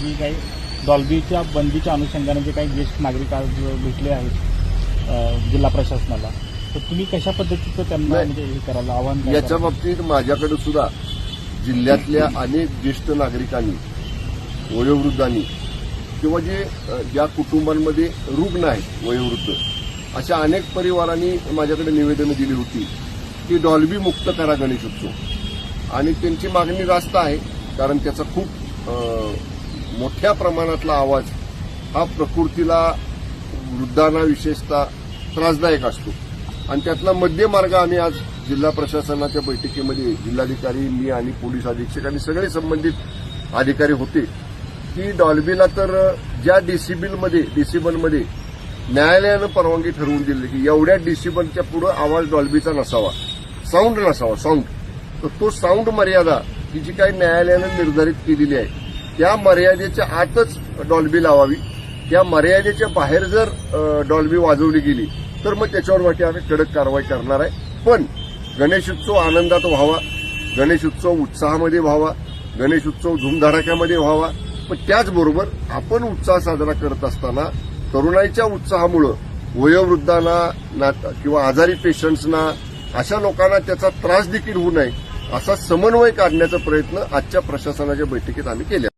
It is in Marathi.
जी काही डॉल्बीच्या बंदीच्या अनुषंगाने जे काही ज्येष्ठ नागरिक आज भेटले आहेत जिल्हा प्रशासनाला तर तुम्ही कशा पद्धतीचं त्यांना. म्हणजे हे करायला आव्हान याच्या? बाबतीत माझ्याकडे सुद्धा जिल्ह्यातल्या अनेक ज्येष्ठ नागरिकांनी वयोवृद्धांनी किंवा जे ज्या कुटुंबांमध्ये रुग्ण आहेत वयोवृद्ध अशा अनेक परिवारांनी माझ्याकडे निवेदनं दिली होती की डॉल्बी मुक्त करा गणेशोत्सव आणि त्यांची मागणी रास्त आहे कारण त्याचा खूप मोठ्या प्रमाणातला आवाज हा प्रकृतीला वृद्धांना विशेषतः त्रासदायक असतो. आणि त्यातला मध्यमार्ग आम्ही आज जिल्हा प्रशासनाच्या बैठकीमध्ये जिल्हाधिकारी मी आणि पोलीस अधीक्षक आणि सगळे संबंधित अधिकारी होते. की डॉल्बीला तर ज्या डेसिबलमध्ये डेसिबलमध्ये न्यायालयानं परवानगी ठरवून दिली की एवढ्या डेसिबलच्या पुढं आवाज डॉल्बीचा नसावा. साऊंड नसावा साऊंड तर तो साऊंड मर्यादा ही जी काही न्यायालयानं निर्धारित केलेली आहे त्या मर्यादेच्या आतच डॉल्बी लावावी. त्या मर्यादेच्या बाहेर जर डॉल्बी वाजवली गेली तर मग त्याच्यावर आम्ही कडक कारवाई करणार आहे. पण गणेशोत्सव आनंदात व्हावा गणेशोत्सव उत्साहामध्ये व्हावा गणेशोत्सव धूमधडाक्यामध्ये व्हावा. पण त्याचबरोबर आपण उत्साह साजरा करत असताना तरुणाईच्या उत्साहामुळं वयोवृद्धांना किंवा आजारी पेशंट्सना अशा लोकांना त्याचा त्रास देखील होऊ नये असा समन्वय काढण्याचा प्रयत्न आजच्या प्रशासनाच्या बैठकीत आम्ही केला